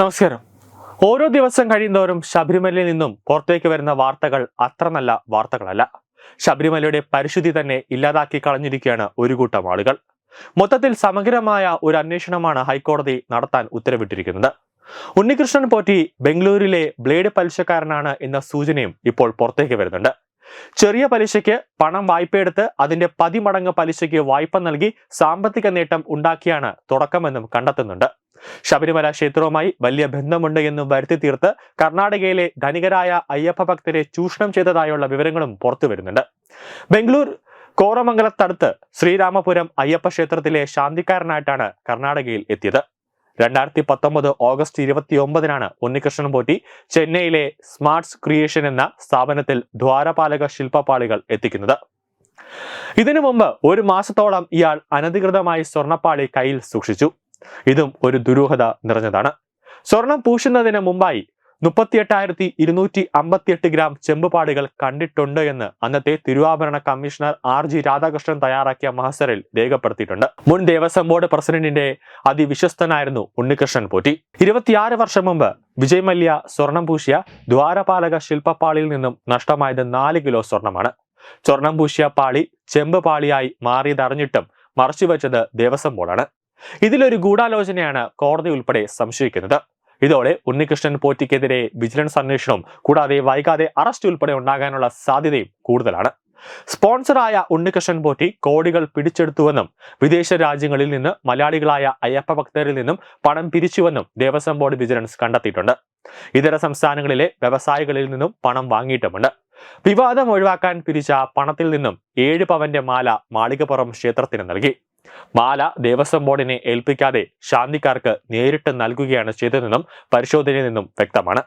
നമസ്കാരം. ഓരോ ദിവസം കഴിയുന്തോറും ശബരിമലയിൽ നിന്നും പുറത്തേക്ക് വരുന്ന വാർത്തകൾ അത്ര നല്ല വാർത്തകളല്ല. ശബരിമലയുടെ പരിശുദ്ധി തന്നെ ഇല്ലാതാക്കി കളഞ്ഞിരിക്കുകയാണ് ഒരു കൂട്ടം ആളുകൾ. മൊത്തത്തിൽ സമഗ്രമായ ഒരു അന്വേഷണമാണ് ഹൈക്കോടതി നടത്താൻ ഉത്തരവിട്ടിരിക്കുന്നത്. ഉണ്ണികൃഷ്ണൻ പോറ്റി ബംഗളൂരിലെ ബ്ലേഡ് പലിശക്കാരനാണ് എന്ന സൂചനയും ഇപ്പോൾ പുറത്തേക്ക് വരുന്നുണ്ട്. ചെറിയ പലിശയ്ക്ക് പണം വായ്പയെടുത്ത് അതിന്റെ പതിമടങ്ങ് പലിശയ്ക്ക് വായ്പ നൽകി സാമ്പത്തിക നേട്ടം ഉണ്ടാക്കിയാണ് തുടക്കമെന്നും കണ്ടെത്തുന്നുണ്ട്. ശബരിമല ക്ഷേത്രവുമായി വലിയ ബന്ധമുണ്ട് എന്നും വരുത്തി തീർത്ത് കർണാടകയിലെ ധനികരായ അയ്യപ്പ ഭക്തരെ ചൂഷണം ചെയ്തതായുള്ള വിവരങ്ങളും പുറത്തു വരുന്നുണ്ട്. ബംഗളൂർ കോറമംഗലത്തടുത്ത് ശ്രീരാമപുരം അയ്യപ്പ ക്ഷേത്രത്തിലെ ശാന്തിക്കാരനായിട്ടാണ് കർണാടകയിൽ എത്തിയത്. രണ്ടായിരത്തി പത്തൊമ്പത് ഓഗസ്റ്റ് ഇരുപത്തി ഒമ്പതിനാണ് ഉണ്ണികൃഷ്ണൻ പോറ്റി ചെന്നൈയിലെ സ്മാർട്സ് ക്രിയേഷൻ എന്ന സ്ഥാപനത്തിൽ ദ്വാരപാലക ശില്പപാളികൾ എത്തിക്കുന്നത്. ഇതിനു മുമ്പ് ഒരു മാസത്തോളം ഇയാൾ അനധികൃതമായി സ്വർണപ്പാളി കയ്യിൽ സൂക്ഷിച്ചു. ഇതും ഒരു ദുരൂഹത നിറഞ്ഞതാണ്. സ്വർണം പൂശുന്നതിന് മുമ്പായി മുപ്പത്തിയെട്ടായിരത്തി ഇരുന്നൂറ്റി അമ്പത്തിയെട്ട് ഗ്രാം ചെമ്പുപാടുകൾ കണ്ടിട്ടുണ്ട് എന്ന് അന്നത്തെ തിരുവാഭരണ കമ്മീഷണർ ആർ ജി രാധാകൃഷ്ണൻ തയ്യാറാക്കിയ മഹസറിൽ രേഖപ്പെടുത്തിയിട്ടുണ്ട്. മുൻ ദേവസ്വം ബോർഡ് പ്രസിഡന്റിന്റെ അതിവിശ്വസ്തനായിരുന്നു ഉണ്ണികൃഷ്ണൻ പോറ്റി. ഇരുപത്തിയാറ് വർഷം മുമ്പ് വിജയ് മല്യ സ്വർണം പൂശിയ ദ്വാരപാലക ശില്പപ്പാളിയിൽ നിന്നും നഷ്ടമായത് നാല് കിലോ സ്വർണമാണ്. സ്വർണം പൂശിയ പാളി ചെമ്പ് പാളിയായി മാറിയതറിഞ്ഞിട്ടും മറച്ചുവെച്ചത് ദേവസ്വം ബോർഡാണ്. ഇതിലൊരു ഗൂഢാലോചനയാണ് കോടതി ഉൾപ്പെടെ സംശയിക്കുന്നത്. ഇതോടെ ഉണ്ണികൃഷ്ണൻ പോറ്റിക്കെതിരെ വിജിലൻസ് അന്വേഷണവും കൂടാതെ വൈകാതെ അറസ്റ്റ് ഉൾപ്പെടെ ഉണ്ടാകാനുള്ള സാധ്യതയും കൂടുതലാണ്. സ്പോൺസറായ ഉണ്ണികൃഷ്ണൻ പോറ്റി കോടികൾ പിടിച്ചെടുത്തുവെന്നും വിദേശ രാജ്യങ്ങളിൽ നിന്ന് മലയാളികളായ അയ്യപ്പ ഭക്തരിൽ നിന്നും പണം പിരിച്ചുവെന്നും ദേവസ്വം ബോർഡ് വിജിലൻസ് കണ്ടെത്തിയിട്ടുണ്ട്. ഇതര സംസ്ഥാനങ്ങളിലെ വ്യവസായികളിൽ നിന്നും പണം വാങ്ങിയിട്ടുമുണ്ട്. വിവാദം ഒഴിവാക്കാൻ പിരിച്ച പണത്തിൽ നിന്നും ഏഴ് പവന്റെ മാല മാളികപ്പുറം ക്ഷേത്രത്തിന് നൽകി. മാല ദേവസ്വം ബോർഡിനെ ഏൽപ്പിക്കാതെ ശാന്തിക്കാർക്ക് നേരിട്ട് നൽകുകയാണ് ചെയ്തതെന്നും പരിശോധനയിൽ നിന്നും വ്യക്തമാണ്.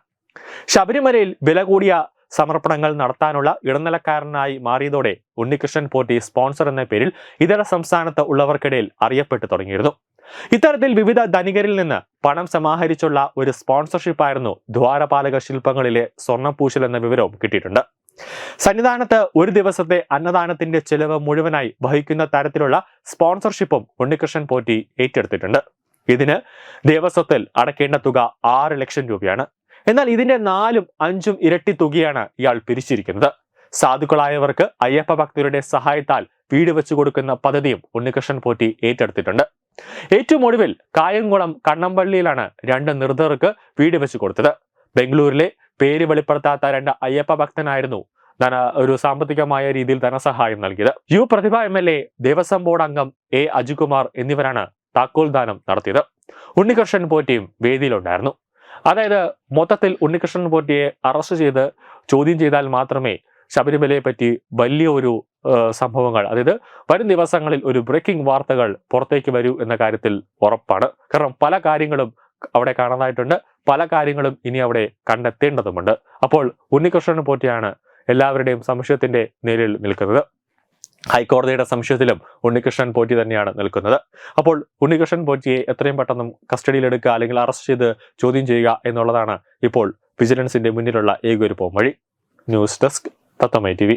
ശബരിമലയിൽ വില കൂടിയ സമർപ്പണങ്ങൾ നടത്താനുള്ള ഇടനിലക്കാരനായി മാറിയതോടെ ഉണ്ണികൃഷ്ണൻ പോറ്റി സ്പോൺസർ എന്ന പേരിൽ ഇതര സംസ്ഥാനത്ത് ഉള്ളവർക്കിടയിൽ അറിയപ്പെട്ടു തുടങ്ങിയിരുന്നു. ഇത്തരത്തിൽ വിവിധ ധനികരിൽ നിന്ന് പണം സമാഹരിച്ചുള്ള ഒരു സ്പോൺസർഷിപ്പായിരുന്നു ദ്വാരപാലക ശില്പങ്ങളിലെ സ്വർണപ്പൂശൽ എന്ന വിവരവും കിട്ടിയിട്ടുണ്ട്. സന്നിധാനത്ത് ഒരു ദിവസത്തെ അന്നദാനത്തിന്റെ ചെലവ് മുഴുവനായി വഹിക്കുന്ന തരത്തിലുള്ള സ്പോൺസർഷിപ്പും ഉണ്ണികൃഷ്ണൻ പോറ്റി ഏറ്റെടുത്തിട്ടുണ്ട്. ഇതിന് ദേവസ്വത്തിൽ അടക്കേണ്ട തുക ആറ് ലക്ഷം രൂപയാണ്. എന്നാൽ ഇതിന്റെ നാലും അഞ്ചും ഇരട്ടി തുകയാണ് ഇയാൾ പിരിച്ചിരിക്കുന്നത്. സാധുക്കളായവർക്ക് അയ്യപ്പ ഭക്തരുടെ സഹായത്താൽ വീട് വെച്ചു കൊടുക്കുന്ന പദ്ധതിയും ഉണ്ണികൃഷ്ണൻ പോറ്റി ഏറ്റെടുത്തിട്ടുണ്ട്. ഏറ്റവും ഒടുവിൽ കായംകുളം കണ്ണമ്പള്ളിയിലാണ് രണ്ട് നിർദ്ധർക്ക് വീട് വെച്ചു കൊടുത്തത്. ബംഗളൂരിലെ പേര് വെളിപ്പെടുത്താത്ത രണ്ട് അയ്യപ്പ ഭക്തനായിരുന്നു ധന ഒരു സാമ്പത്തികമായ രീതിയിൽ ധനസഹായം നൽകിയത്. U Prathibha M L A Devaswom board അംഗം എ അജികുമാർ എന്നിവരാണ് താക്കോൽ ദാനം നടത്തിയത്. ഉണ്ണികൃഷ്ണൻ പോറ്റിയും വേദിയിലുണ്ടായിരുന്നു. അതായത് മൊത്തത്തിൽ ഉണ്ണികൃഷ്ണൻ പോറ്റിയെ അറസ്റ്റ് ചെയ്ത് ചോദ്യം ചെയ്താൽ മാത്രമേ ശബരിമലയെ പറ്റി വലിയ ഒരു സംഭവങ്ങൾ അതായത് വരും ദിവസങ്ങളിൽ ഒരു ബ്രേക്കിംഗ് വാർത്തകൾ പുറത്തേക്ക് വരൂ എന്ന കാര്യത്തിൽ ഉറപ്പാണ്. കാരണം പല കാര്യങ്ങളും അവിടെ കാണാനായിട്ടുണ്ട്. പല കാര്യങ്ങളും ഇനി അവിടെ കണ്ടെത്തേണ്ടതുമുണ്ട്. അപ്പോൾ ഉണ്ണികൃഷ്ണനെ പോറ്റിയാണ് എല്ലാവരുടെയും സംശയത്തിന്റെ നേരിൽ നിൽക്കുന്നത്. ഹൈക്കോടതിയുടെ സംശയത്തിലും ഉണ്ണികൃഷ്ണൻ പോറ്റി തന്നെയാണ് നിൽക്കുന്നത്. അപ്പോൾ ഉണ്ണികൃഷ്ണൻ പോറ്റിയെ എത്രയും പെട്ടെന്ന് കസ്റ്റഡിയിലെടുക്കുക അല്ലെങ്കിൽ അറസ്റ്റ് ചെയ്ത് ചോദ്യം ചെയ്യുക എന്നുള്ളതാണ് ഇപ്പോൾ വിജിലൻസിന്റെ മുന്നിലുള്ള ഏക ഒരു പോംവഴി ന്യൂസ് ഡെസ്ക് തത്തമൈ ടി